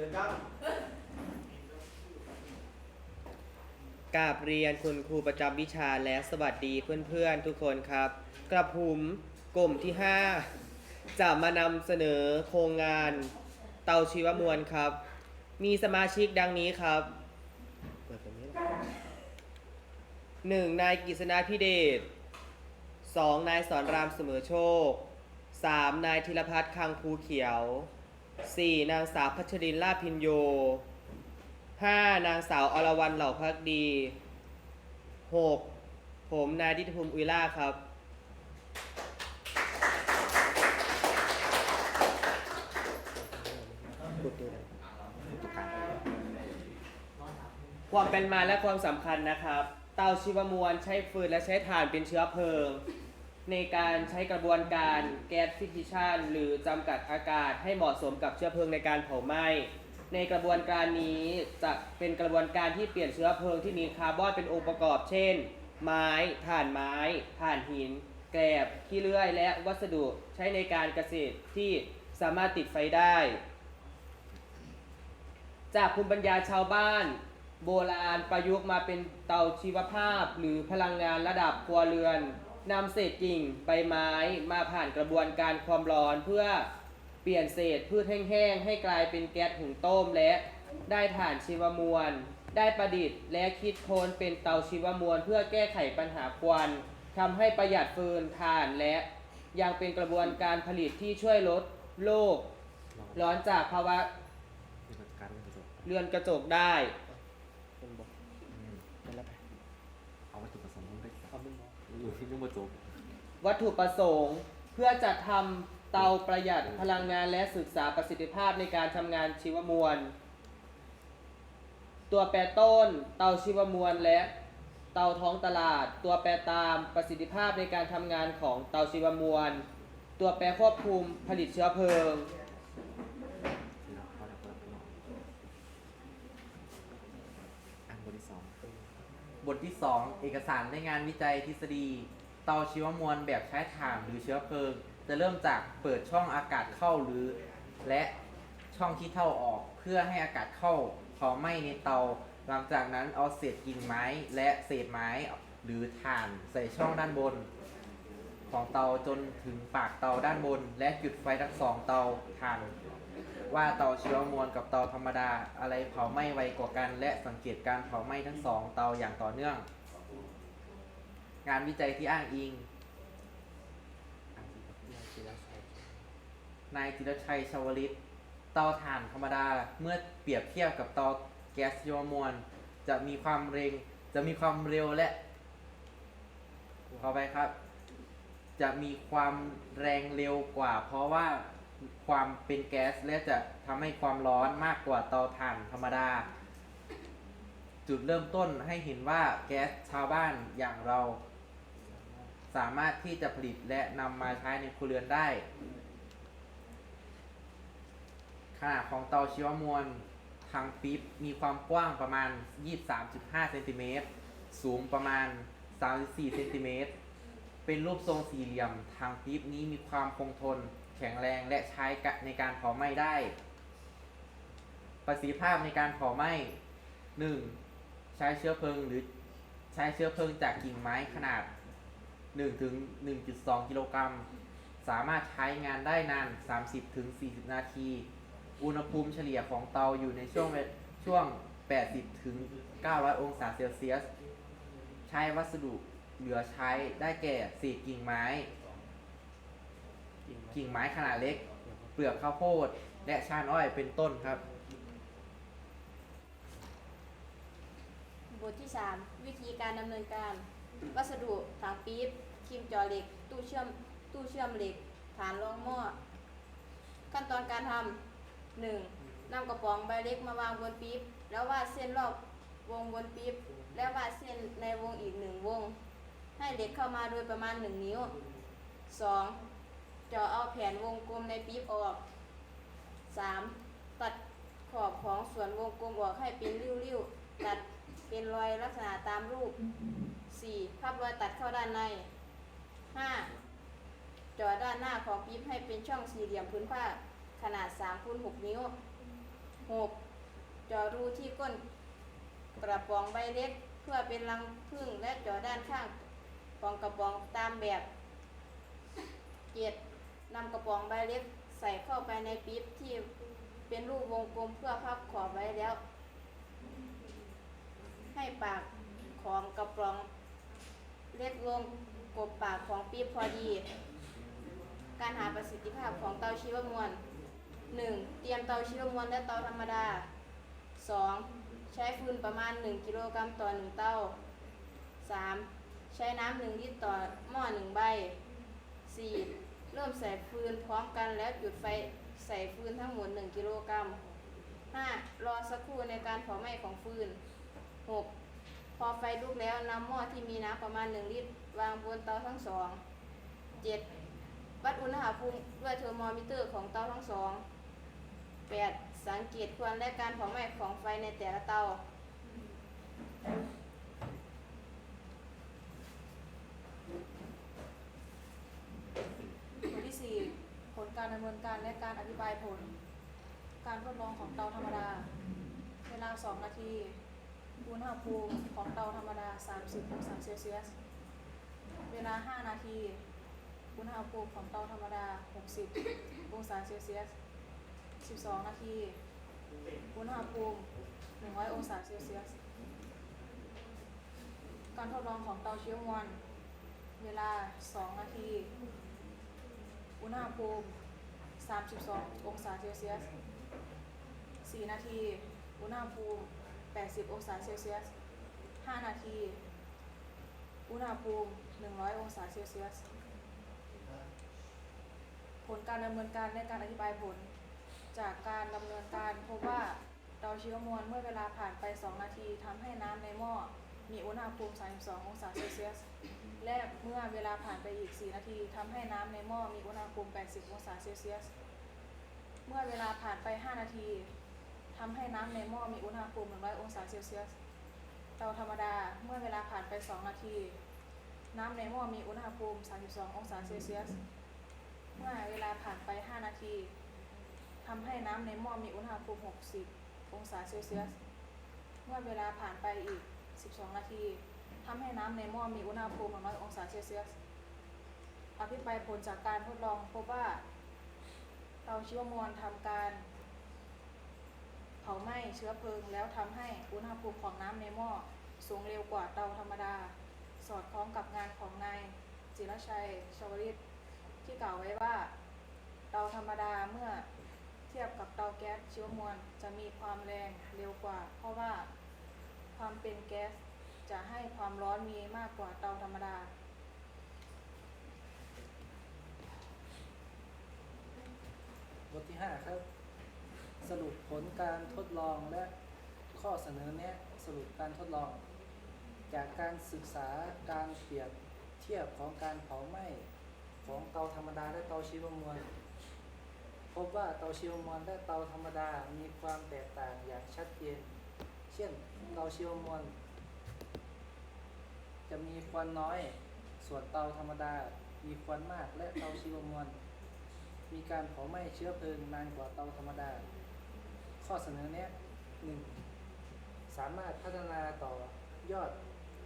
ชิญครับกราบเรียนคุณครูประจำวิชาและสวัสดีเพื่อนๆทุกคนครับ กระผมกลุ่มที่ 5 จะมานำเสนอโครงงานเตาชีวมวลครับ มีสมาชิกดังนี้ครับหนึ่งนายกิษณาพิเดชสองนายสอนรามเสมอโชคสามนายธีรพัฒน์คังภูเขียว สี่นางสาวพัชรินลาพินโยห้านางสาวอรวรรณเหล่าพักดีหกผมนายดิษภูมิอุยล่าครับ ความเป็นมาและความสำคัญนะครับ เตาชีวมวลใช้ฟืนและใช้ถ่านเป็นเชื้อเพลิง ในการใช้กระบวนการแก๊สฟิสิชันหรือจำกัดอากาศให้เหมาะสมกับเชื้อเพลิงในการเผาไหม้ ในกระบวนการนี้จะเป็นกระบวนการที่เปลี่ยนเชื้อเพลิงที่มีคาร์บอนเป็นองค์ประกอบ เช่น ไม้ถ่านไม้ถ่านหิน แกลบขี้เลื่อย และวัสดุใช้ในการเกษตรที่สามารถติดไฟได้ จากภูมิปัญญาชาวบ้าน โบราณประยุกต์มาเป็นเตาชีวภาพ หรือพลังงานระดับครัวเรือน นำเศษกิ่งใบไม้มาผ่านกระบวนการความร้อนเพื่อเปลี่ยนเศษพืชแห้งๆ ให้กลายเป็นแก๊สหุงต้มและได้ถ่านชีวมวล ได้ประดิษฐ์และคิดค้นเป็นเตาชีวมวล เพื่อแก้ไขปัญหาควันทำให้ประหยัดฟืนถ่านและ ยังเป็นกระบวนการผลิตที่ช่วยลดโลก ร้อนจากภาวะเรือนกระจกได้เป็นบอกเป็นแล้วไป เอาวัตถุประสงค์ได้ เอาเป็นบอก ยังมาจบวัตถุประสงค์เพื่อจัดทำเตาประหยัดพลังงานและศึกษาประสิทธิภาพในการทำงานชีวมวล ตัวแปรต้น เตาชีวมวลและเตาท้องตลาด ตัวแปรตามประสิทธิภาพในการทำงานของเตาชีวมวล ตัวแปรควบคุมผลิตเชื้อเพลิงที่เราเข้าแล้วก็พี่น้องอันบทที่สอง บทที่ 2 เอกสารในงานวิจัยทฤษฎีเตาชีวมวลแบบใช้ถ่านหรือเชื้อเพลิง จะเริ่มจากเปิดช่องอากาศเข้าหรือ และช่องที่เท่าออกเพื่อให้อากาศเข้าเผาไหม้ในเตา หลังจากนั้นเอาเศษกิ่งไม้และเศษไม้หรือถ่านใส่ช่องด้านบน ของเตาจนถึงปากเตาด้านบน และจุดไฟทั้งสองเตาถ่าน ว่าเตาชีวมวลกับเตาธรรมดาอะไรเผาไหม้ไวกว่ากัน และสังเกตการเผาไหม้ทั้งสองเตาอย่างต่อเนื่อง งานวิจัยที่อ้างอิง นายจิรชัยชาวลิตเตาถ่านธรรมดาเมื่อเปรียบเทียบกับเตาแก๊สชีวมวล จะมีความเร็ง จะมีความเร็วและเข้าไปครับ จะมีความแรงเร็วกว่า เพราะว่าความเป็นแก๊สและจะทำให้ความร้อนมากกว่าเตาถ่านธรรมดา จุดเริ่มต้นให้เห็นว่าแก๊สชาวบ้านอย่างเรา สามารถที่จะผลิตและนำมาใช้ในครัวเรือนได้ ขนาดของเตาชีวมวลทางปี๊บมีความกว้างประมาณ 23.5เซนติเมตรสูงประมาณ 34เซนติเมตรเป็นรูปทรงสี่เหลี่ยมทางปี๊บนี้มีความคงทน แข็งแรงและใช้ในการเผาไหม้ได้ ประสิทธิภาพในการเผาไหม้ 1. ใช้เชื้อเพลิงหรือใช้เชื้อเพลิงจากกิ่งไม้ขนาด 1ถึง1.2 กิโลกรัม สามารถใช้งานได้นาน 30ถึง40 นาที อุณหภูมิเฉลี่ยของเตาอยู่ในช่วงช่วง 80ถึง900 องศาเซลเซียส ใช้วัสดุเหลือใช้ได้แก่เศษกิ่งไม้ กิ่งไม้ขนาดเล็ก เปลือกข้าวโพด และชานอ้อยเป็นต้นครับ บทที่ 3 วิธีการดำเนินการ วัสดุถังปี๊บ ครีมจอเหล็ก ตู้เชื่อม ตู้เชื่อมเหล็ก ฐานรองหม้อ ขั้นตอนการทำ 1. นำกระป๋องใบเล็กมาวางบนปี๊บ แล้ววาดเส้นรอบวงบนปี๊บ แล้ววาดเส้นในวงอีกหนึ่งวง ให้เหล็กเข้ามาโดยประมาณ1นิ้ว 2. เจาะเอาแผ่นวงกลมในปี๊บออก 3. ตัดขอบของส่วนวงกลมออกให้เป็นริ้วๆตัดเป็นรอยลักษณะตามรูป 4. พับรอยตัดเข้าด้านใน 5. จอด้านหน้าของปี๊บให้เป็นช่องสี่เหลี่ยมพื้นผ้าขนาด3คูณ6นิ้วหกเจาะรูที่ก้นกระป๋องใบเล็กเพื่อเป็นรังผึ้งและเจาะด้านข้างของกระป๋องตามแบบเจ็ดนำกระป๋องใบเล็กใส่เข้าไปในปี๊บที่เป็นรูปวงกลมเพื่อพับขอบไว้แล้ว ให้ปากของกระป๋องเล็กลง กบปากของปี๊บพอดี การหาประสิทธิภาพของเตาชีวมวล 1. เตรียมเตาชีวมวลและเตาธรรมดา 2. ใช้ฟืนประมาณ 1 กิโลกรัมต่อ 1 เตา 3. ใช้น้ำ1ลิตรต่อหม้อ1ใบ 4. เริ่มใส่ฟืนพร้อมกันแล้วจุดไฟใส่ฟืนทั้งหมด 1 กิโลกรัม 5. รอสักครู่ในการเผาไหม้ของฟืน 6. พอไฟลุกแล้วนำหม้อที่มีน้ำประมาณ 1 ลิตร วางบนเตาทั้งสอง 7. วัดอุณหภูมิด้วยเทอร์โมมิเตอร์ของเตาทั้งสอง 8. สังเกตควรและการเผาไหม้ของไฟในแต่ละเตาบทที่4ผลการดำเนินการและการอธิบายผล การทดลองของเตาธรรมดา เวลา 2 นาทีอุณหภูมิของเตาธรรมดา 30องศาเซลเซียส เวลา 5 นาที อุณหภูมิของเตาธรรมดา 60 องศาเซลเซียส 12 นาที อุณหภูมิ 100 องศาเซลเซียส การทดลองของเตาเชื้อมวลเวลา 2 นาที อุณหภูมิ 32 องศาเซลเซียส 4 นาที อุณหภูมิ 80 องศาเซลเซียส 5 นาที อุณหภูมิ 100 องศาเซลเซียส ผลการดำเนินการและการอธิบายผล จากการดำเนินการพบว่าเตาเชื้อมวลเมื่อเวลาผ่านไป 2 นาทีทำให้น้ำในหม้อมีอุณหภูมิ 32 องศาเซลเซียส และเมื่อเวลาผ่านไปอีก 4 นาทีทำให้น้ำในหม้อมีอุณหภูมิ 80 องศาเซลเซียส เมื่อเวลาผ่านไป 5 นาทีทำให้น้ำในหม้อมีอุณหภูมิ 100 องศาเซลเซียส เตาธรรมดาเมื่อเวลาผ่านไป 2 นาที น้ำในหม้อมีอุณหภูมิ 32 องศาเซลเซียส เมื่อเวลาผ่านไป 5 นาทีทำให้น้ำในหม้อมีอุณหภูมิ 60 องศาเซลเซียส เมื่อเวลาผ่านไปอีก 12 นาทีทำให้น้ำในหม้อมีอุณหภูมิ100องศาเซลเซียส อภิปรายผลจากการทดลองพบว่าเตาชีวมวลทำการเผาไหม้เชื้อเพลิงแล้วทำให้อุณหภูมิของน้ำในหม้อสูงเร็วกว่าเตาธรรมดา สอดคล้องกับงานของนายจิรชัยชวริตที่กล่าวไว้ว่าเตาธรรมดาเมื่อเทียบกับเตาแก๊สชีวมวลจะมีความแรงเร็วกว่า เพราะว่าความเป็นแก๊สจะให้ความร้อนมีมากกว่าเตาธรรมดา บทที่ 5 ครับ สรุปผลการทดลองและข้อเสนอแนะสรุปการทดลอง จากการศึกษาการเปรียบเทียบของการเผาไหม้ของเตาธรรมดาและเตาชีวมวล พบว่าเตาชีวมวลและเตาธรรมดามีความแตกต่างอย่างชัดเจน เช่นเตาชีวมวล จะมีควันน้อย ส่วนเตาธรรมดามีควันมากและเตาชีวมวล มีการเผาไหม้เชื้อเพลิงนานกว่าเตาธรรมดา ข้อเสนอแนะหนึ่งสามารถพัฒนาต่อยอด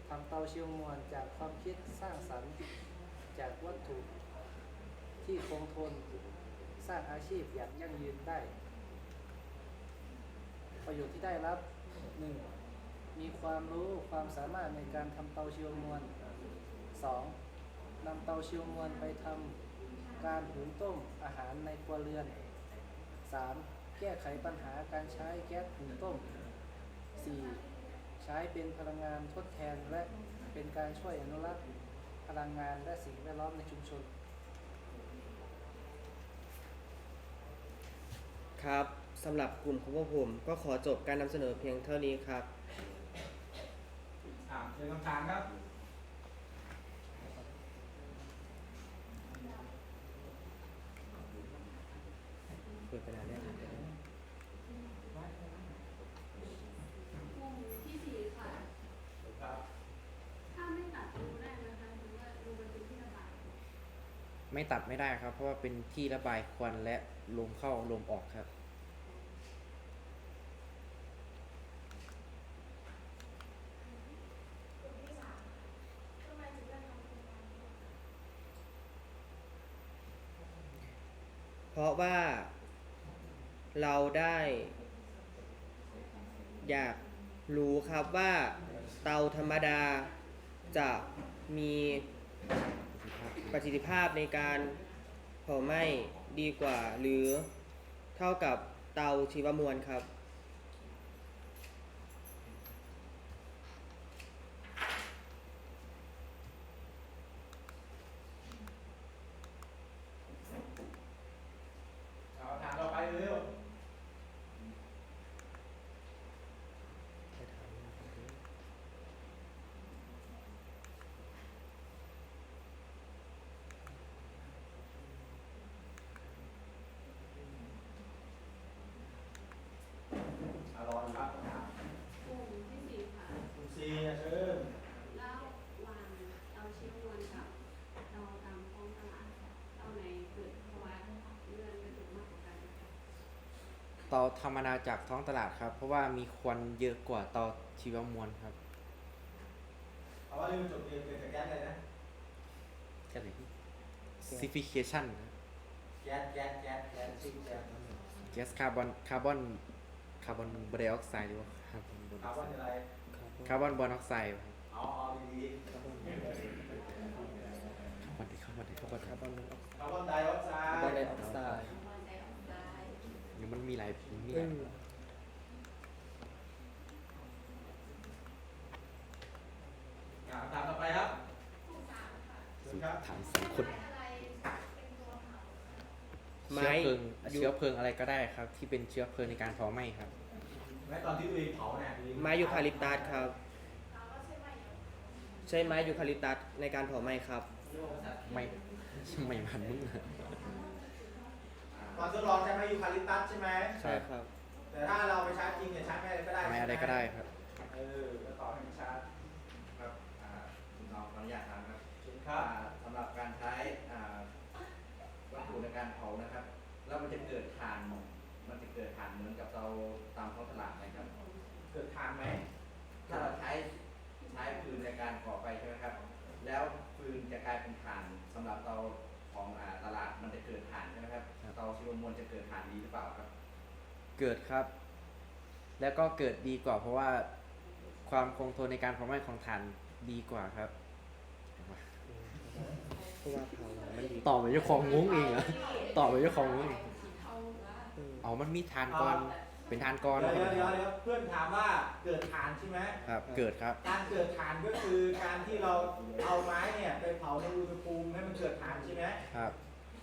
ทำเตาเชียวมวลจากความคิดสร้างสรรค์จากวัตถุที่คงทนสร้างอาชีพอย่างยั่งยืนได้ ประโยชน์ที่ได้รับ 1. มีความรู้ความสามารถในการทำเตาเชียวมวล 2. นำเตาเชียวมวลไปทำการหุงต้มอาหารในครัวเรือน 3. แก้ไขปัญหาการใช้แก๊สหุงต้ม 4. ใช้เป็นพลังงานทดแทนและเป็นการช่วยอนุรักษ์พลังงานและสิ่งแวดล้อมในชุมชน ครับสำหรับกลุ่มของพวกผมก็ขอจบการนำเสนอเพียงเท่านี้ครับ อ่าเชิญคำถามครับ เปิดไปนานแล้ ไม่ตัดไม่ได้ครับ เพราะว่าเป็นที่ระบายควันและลมเข้าลมออกครับ เพราะว่าเราได้ อยากรู้ครับว่าเตาธรรมดาจะมี ประสิทธิภาพในการเผาไหม้ดีกว่า หรือเท่ากับเตาชีวมวลครับ เอาถามต่อไปเร็ว อารอนครับ กลุ่มที่สี่ค่ะ คุณซีเชิญ แล้ววางเตาชีวมวลกับเตาตามท้องตลาดเตาไหนเกิดภาวะเลื่อนกระดูกมากกว่ากันคะ เตาธรรมดาจากท้องตลาดครับ เพราะว่ามีควันเยอะกว่าเตาชีวมวลครับเอาว่าเรื่องจบเรียนเกี่ยวกับแก๊สเลยนะแค่ไหน Certification แก๊สแก๊สแก๊สแก๊สซิ่งแก๊สแก๊สคาร์บอนคาร์บอนคาร์บอนไดออกไซด์หรือว่าคาร์บอนถามว่าอะไรคาร์บอนมอนอกไซด์ครับเอาเอาดีคาร์บอนดีคาร์บอนดีคาร์บอนคาร์บอนมอนอกๆคาร์บอนไดออกไซคาร์บอนด์ไดออกไซด์ มันมีหลายมีหอืลายมอ่าคำถามต่อไปครับคู่สามค่ะเชิญครับถามสองคนอะไรเป็นตัวเผาคะเชื้อเพลิงเชื้อเพลิงอะไรก็ได้ครับ ที่เป็นเชื้อเพลิงในการเผาไหม้ครับแม้ตอนที่ตัวเองเผาเนี่ยตัวเองไม้ยูคาลิปตัสครับ ใช้ไม้ยูคาลิปตัสในการเผาไหม้ครับ ไม่ไม่มันมึงอะ ตอนทดลองใช้ไม้ยูคาลิปตัสใช่ไหมใช่ครับแต่ถ้าเราไปชาร์จจริงเนี่ยชาร์จไม่อะไรก็ได้ไม่อะไรก็ได้ครับ เออแล้วต่อให้มันชาร์จครับอ่าคุณน้องขออนุญาตถามครับเชิญคอ่ารับสำหรับการใช้อ่าวัตถุในการเผานะครับ แล้วมันจะเกิดถ่าน มันจะเกิดถ่านเหมือนกับเราตามท้องตลาดไหมครับ เกิดทานไหมถ้าเราใช้ใช้ฟืนในการก่อไฟใช่ไหมครับ แล้วฟืนจะกลายเป็นถ่านสำหรับเตาของอ่าาชีวมวลจะเกิดถ่านดีหรือเปล่าครับ เกิดครับ แล้วก็เกิดดีกว่า เพราะว่าความคงทนในการเผาไหม้ของถ่านดีกว่าครับเพราะว่าเผามันดีตอบไปเจ้าของงงเองเหรอตอบไปเจ้าของงงเองเทาว่าอืมเอามันมีทานก่อนเป็นทานก่อนเดี๋ยวเดี๋ยวเดี๋ยวเดี๋ยวเพื่อนถามว่าเกิดทานใช่ไหม ครับ เกิดครับ การเกิดฐานก็คือการที่เราเอาไม้เนี่ยไปเผาในอุณหภูมิให้มันเกิดฐานใช่ไหมครับ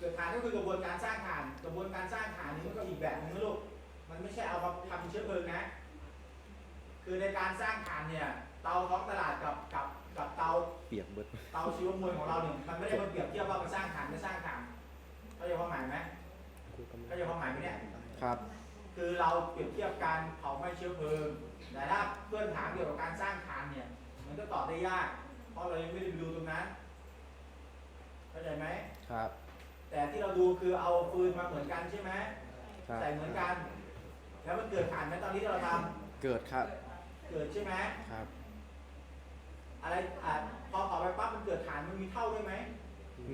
เกิดฐานก็คือกระบวนการสร้างฐาน กระบวนการสร้างฐานนี้มันก็อีกแบบนึงนะลูก มันไม่ใช่เอามาทำเชื้อเพลิงนะ คือในการสร้างฐานเนี่ย เตาท้องตลาดกับกับกับเตาเปียกเบิดเตาชีวมวลของเราเนี่ย มันไม่ได้มาเปรียบเทียบว่ามันสร้างฐานไม่สร้างฐานเข้าใจความหมายไหมเข้าใจความหมายไหมเนี่ย ครับ คือเราเปรียบเทียบการเผาไหม้เชื้อเพลิง แต่ถ้าเพื่อนถามเกี่ยวกับการสร้างฐานเนี่ย มันก็ตอบได้ยาก เพราะเรายังไม่ได้ไปดูตรงนั้น เข้าใจไหมครับ แต่ที่เราดูคือเอาฟืนมาเหมือนกันใช่ไหมครับ ใส่เหมือนกัน แล้วมันเกิดฐานไหมตอนที่เราทเกิดครับำเกิดใช่ไหมครับ อะไรอะพอเผาไปปั๊บมันเกิดฐานมันมีเท่าด้วยไหม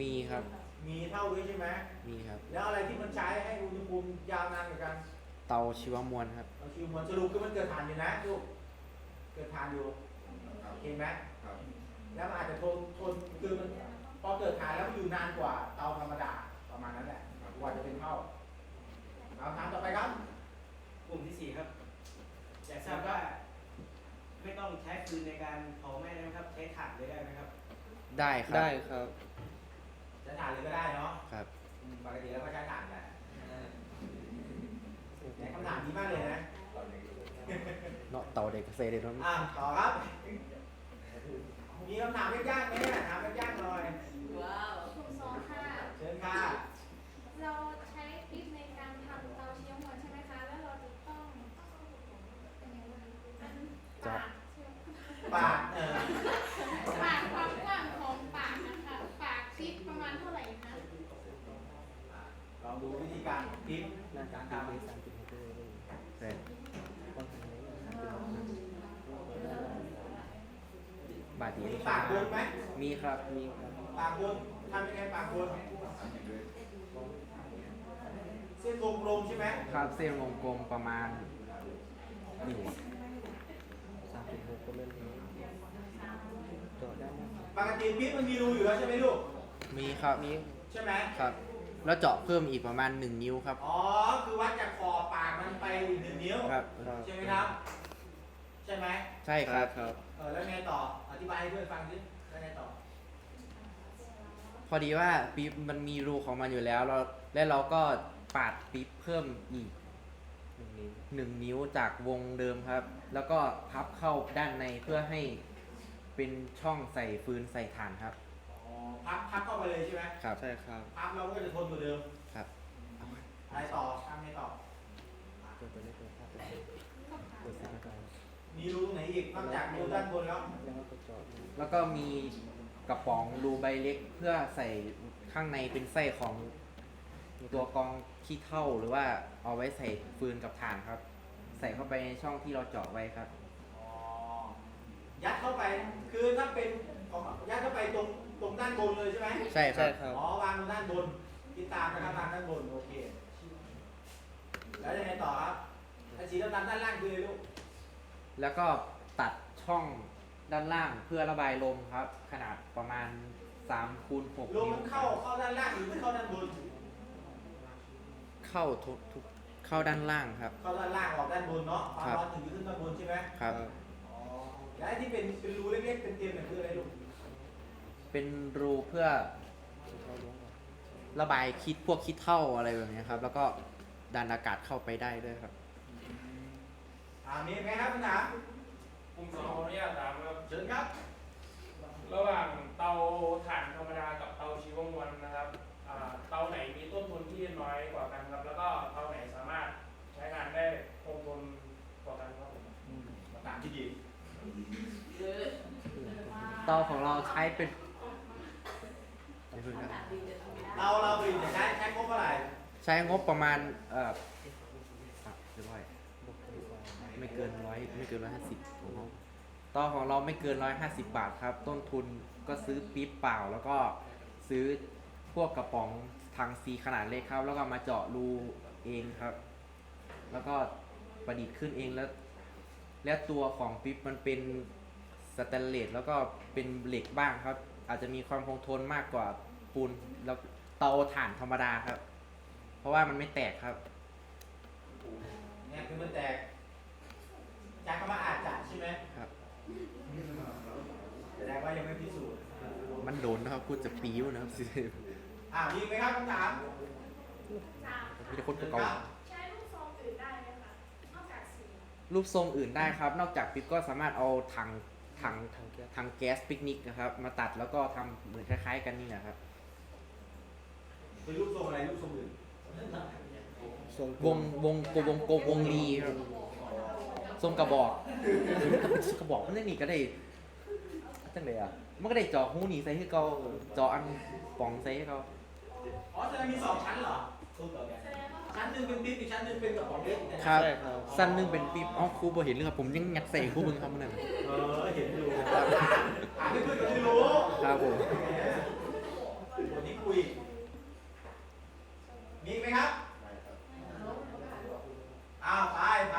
มีครับมีเท่าด้วยใช่ไหมมีครับ แล้วอะไรที่มันใช้ให้อุณหภูมิยาวนานกว่ากันเตาชีวมวลครับ เราชิวมวลสรุปคือมันเกิดฐานอยู่นะลูกเกิดฐานอยู่ครับเห็นไหมครับ แล้วมันอาจจะทนทนคือมันพอเกิดฐานแล้วมันอยู่นานกว่าเตาธรรมดา กว่าจะเป็นเท่าเอาถามต่อไปครับ กลุ่มที่สี่ครับ อยากทราบว่า ไม่ต้องใช้ฟืนในการเผาไหม้นะครับ ใช้ถ่านเลยได้ไหมครับได้ครับได้ครับใช้ถ่านเลยก็ได้เนาะครับอืมปกติแล้วก็ใช้ถ่านแหละแต่คำถามดีมากเลยนะ เนาะเตาเด็กเกษตรเด็กน้องอะต่อครับ มีคำถามยากๆไหมเนี่ยถามยากๆหน่อย ว้าวกลุ่มสองค่ะ เชิญค่ะ เราใช้ปิ๊บในการทำเตาเชีวมวลใช่ไหมคะ แล้วเราจะต้องเป็นยังไงอันปากเชื่อมปากเออปากความกว้างของปากนะคะ ปากปิ๊บประมาณเท่าไหร่คะลองดูวิธีการพลิกน่าจะการทำทำในสามสิบหกเลยแต่บาดนีมีปากบนไหมมีครับมีครับปากบนทำยังไงปากบน ส้นวงกลมใช่ไหมครับเส้นวงกลมประมาณนี่สามสิบหกก็ไม่รู้จอดได้ไหมปกติปิ๊บมันมีรูอยู่แล้วใช่ไหมลูกมีครับมีใช่ไหมครับ แล้วเจาะเพิ่มอีกประมาณ1นิ้วครับ อ๋อ คือวัดจากขอบปากมันไปหนึ่งนิ้วครับ ใช่ไหมครับ ใช่ไหมใช่ครับครับ เออแล้วไงต่อ อธิบายให้เพื่อนฟังสิแล้วไงต่อ พอดีว่าปี๊บมันมีรูของมันอยู่แล้วเราและเราก็ ปาดปี๊บเพิ่มอีกหนึ่งนิ้วหนึ่งนิ้วจากวงเดิมครับ แล้วก็พับเข้าด้านในเพื่อให้เป็นช่องใส่ฟืนใส่ถ่านครับ อ๋อพับพับเข้าไปเลยใช่ไหมครับ ใช่ครับ พับแล้วมันก็จะทนกว่าเดิมครับ อะไรต่อทำไงต่อ เปิดไปได้เปิดภาพไปเปิดสีกามีรูตรงไหนอีกนอกจากรูด้านบนแล้ว แล้วก็จอดแล้วก็มีกระป๋องรูใบเล็กเพื่อใส่ข้างในเป็นไส้ของตัวกรอง ขี้เถ้าหรือว่าเอาไว้ใส่ฟืนกับถ่านครับ ใส่เข้าไปในช่องที่เราเจาะไว้ครับ อ๋อ ยัดเข้าไปคือถ้าเป็นของยัดเข้าไปตรงตรงด้านบนเลยใช่ไหมใช่ครัใช่บครับ อ๋อวางตรงด้านบนติดตามนะครับวางด้านบนโอเค แล้วยังไงต่อครับไอ้สีดำๆด้านล่างคืออะไรลูกแล้วก็ตัดช่องด้านล่างเพื่อระบายลมครับ ขนาดประมาณ3คูณ6ลมนิ้วมันเข้าเข้าด้านล่างหรือมันเข้าด้านบน เข้าทุกทุกเข้าด้านล่างครับ เข้าด้านล่างออกด้านบนเนาะความครับร้อนถึงจะขึ้นด้านบนใช่ไหมครับ อ๋อแล้วไอ้ที่เป็นเป็นรูเล็กๆเป็นเตียมเนี่ยคืออะไรลูกเป็นรูเพื่อระบายคิดพวกคิดเท่าอะไรแบบนี้ครับ แล้วก็ดันอากาศเข้าไปได้ด้วยครับ อ่ามีไหมครับคำถามผมขออนุญาตถามครับ เชิญครับ ระหว่างเตาถ่านธรรมดากับเตาชีวมวลนะครับอ่าเตาไหนมีต้นทุนที่น้อยกว่ากันครับ แล้วก็เตาไหนสามารถใช้งานได้คงทนกว่ากันครับผม คำถามที่ดี เตาของเราใช้เป็นเราเราผลิตเนี่ยใช้ใช้งบเท่าไหร่ใช้งบประมาณเอ่ออะเรียบร้อยไม่เกินร้อยไม่เกินร้อยห้าสิบของเราเตาของเราไม่เกินร้อยห้าสิบบาทครับ ต้นทุนก็ซื้อปี๊บเปล่าแล้วก็ซื้อพวกกระป๋องทางซีขนาดเล็กครับ แล้วก็มาเจาะรูเองครับ แล้วก็ประดิษฐ์ขึ้นเองแล้ว และตัวของปิ๊บมันเป็น สแตนเลสแล้วก็เป็นเหล็กบ้างครับ อาจจะมีความคงทนมากกว่าปูนแล้วเตาถ่านธรรมดาครับ เพราะว่ามันไม่แตกครับ เนี่ยคือมันแตกจากคำว่าอาจจะใช่ไหมครับ แสดงว่ายังไม่พิสูจน์มันโดนนะครับพูดจะปิ้วนะครับอ่ามีไหมครับคำถามมีแต่คนเก่าใช้ลูกทรงอื่นได้ไหมคะนอกจากสีๆรูปทรงอื่นได้ครับ นอกจากปิ๊บก็สามารถเอาถัง ถังถังแก๊สปิกนิกนะครับ มาตัดแล้วก็ทำเหมือนคล้ายๆ กันนี่นะครับเป็นรูปทรงอะไรรูปทรงอื่นทรงวงวงกลมวงกลมวงรีครับทรงกระบอกหรือมันก็เป็นกระบอกมันได้นี่ก็ได้จังเลยอะมันก็ได้เจอหูนี่ใส่ให้เขาเจออันป่องใส่ให้เขาอ๋อแสดงมีสองชั้นเหรอ ชั้นหนึ่งเป็นปิ๊บอีกชั้นหนึ่งเป็นกระป๋องเล็กนะครับใช่ครับสั้นหนึงเป็นปีบอ๋อครูบ่เห็นเลยครับผมยังงัดใส่ครูเบึงครับมันนั่นเออเห็นอยู่อ่านให้เพื่อนก็ได้รู้ครับผมวันนี้คุย มีไหมครับ อ้าวไปไป